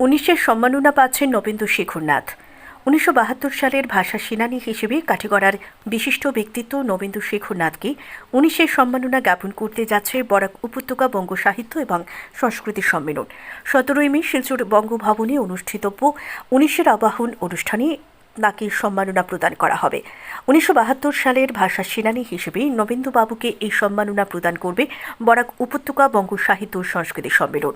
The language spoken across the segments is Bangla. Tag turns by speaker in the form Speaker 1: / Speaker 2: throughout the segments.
Speaker 1: উনিশের সম্মাননা পাচ্ছেন নবেন্দু শেখরনাথ। উনিশশো বাহাত্তর সালের ভাষা সেনানী হিসেবে কাঠিগড়ার বিশিষ্ট ব্যক্তিত্ব নবেন্দু শেখরনাথকে উনিশের সম্মাননা জ্ঞাপন করতে যাচ্ছে বরাক উপত্যকা বঙ্গ সাহিত্য এবং সংস্কৃতি সম্মেলন। সতেরোই মে শিলচুর বঙ্গভবনে অনুষ্ঠিতব্য উনিশের আবাহন অনুষ্ঠানে তাকে সম্মাননা প্রদান করা হবে? উনিশশো বাহাত্তর সালের ভাষা সেনানী হিসেবে নবেন্দুবাবুকে এই সম্মাননা প্রদান করবে বরাক উপত্যকা বঙ্গ সাহিত্য সংস্কৃতি সম্মেলন।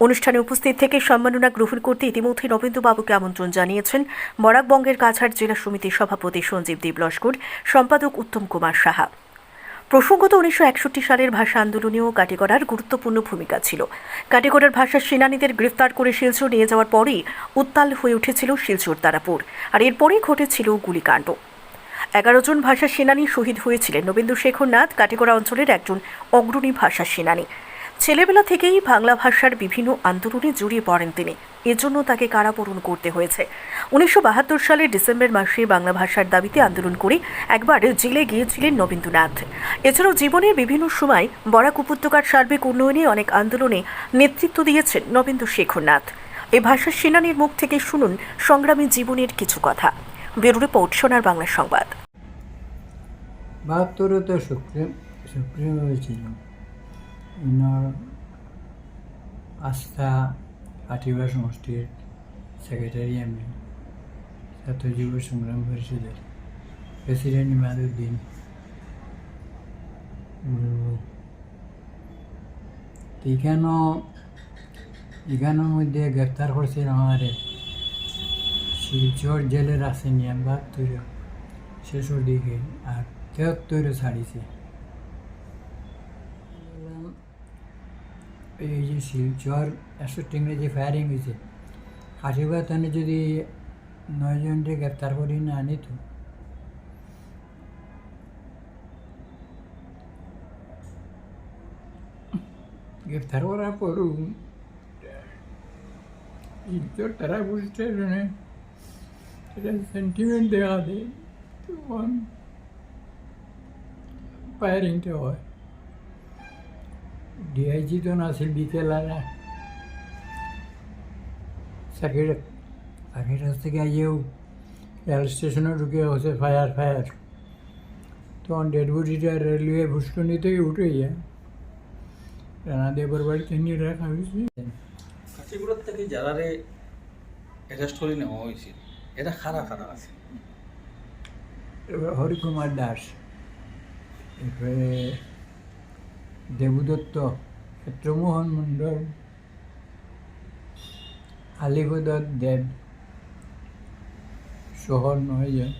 Speaker 1: অনুষ্ঠানে উপস্থিত থেকে সম্মাননা গ্রহণ করতে ইতিমধ্যে নবেন্দুবাবুকে আমন্ত্রণ জানিয়েছেন বরাকবঙ্গের কাছাড় জেলা সমিতির সভাপতি সঞ্জীব দেব লস্কর সম্পাদক উত্তম কুমার সাহা। প্রসঙ্গত উনিশশো একষট্টি সালের ভাষা আন্দোলনেও কাটিগড়ার গুরুত্বপূর্ণ ভূমিকা ছিল। কাটিগড়ার ভাষা সেনানীদের গ্রেফতার করে শিলচর নিয়ে যাওয়ার পরেই উত্তাল হয়ে উঠেছিল শিলচর তারাপুর, আর এরপরেই ঘটেছিল গুলিকাণ্ড। এগারো জন ভাষা সেনানী শহীদ হয়েছিলেন। নবেন্দু শেখরনাথ কাটিগড়া অঞ্চলের একজন অগ্রণী ভাষা সেনানী। ছেলেবেলা থেকেই বাংলা ভাষার বিভিন্ন আন্দোলনে জড়িয়ে পড়েন তিনি। এজন্য তাকে কারাবরণ করতে হয়েছে। উনিশশো সালের ডিসেম্বর মাসে বাংলা ভাষার দাবিতে আন্দোলন করে একবার জেলে গিয়েছিলেন নবীন্দ্রনাথ। এছাড়াও জীবনের বিভিন্ন সময় বরাক উপত্যকার সার্বিক উন্নয়নে অনেক আন্দোলনে নেতৃত্ব দিয়েছেন নবেন্দু শেখরনাথ এ ভাষার সেনানীর মুখ থেকে শুনুন সংগ্রামী জীবনের কিছু কথা। ব্যুরো রিপোর্ট, সোনার বাংলা সংবাদ।
Speaker 2: বাহাত্তরে তো সুপ্রিম সুপ্রিম হয়েছিল। ওনার আস্থা পাঠিবা সমষ্টির সেক্রেটারি আমি, ছাত্র যুব সংগ্রাম পরিষদের প্রেসিডেন্ট ইমাদুদ্দিন এখানেও এখানের মধ্যে গ্রেপ্তার করছিল আমারে। শিলচর জেলের আছে নিয়ে বাহাত্তরে শেষের দিকে আর তেহত্তরে ছাড়িছে। এই যে শিলচর একশো টিংরে যে ফায়ারিং হয়েছে হাসিবা তানে যদি নয়জনকে গ্রেপ্তার করি না আনিত গ্রেপ্তার করার পরও শিলচর তারা বুঝতে শুনে এটা সেন্টিমেন্ট দেওয়া দেয় তখন ফায়ারিংটা হয় ডিআইজি তো না আছিল বিকেলারা সার্কিট সার্কিট হাউস থেকে আইয়েও রেল স্টেশনে ঢুকে হচ্ছে ফায়ার ফায়ার। তখন ডেড বডিটা রেলওয়ে ভুস্টনি থেকে উঠে যায় রানাদেবর বাড়িতে নিয়ে রাখা হয়েছে।
Speaker 3: কাছিগুড়ার থেকে যারারে অ্যারেস্ট করে নেওয়া হয়েছিল এটা খারা খারা আছে।
Speaker 2: এবার হরিকুমার দাস এরপরে দেবদত্ত ক্ষেত্রমোহন মণ্ডল আলিপদ দেব সহ নয়জন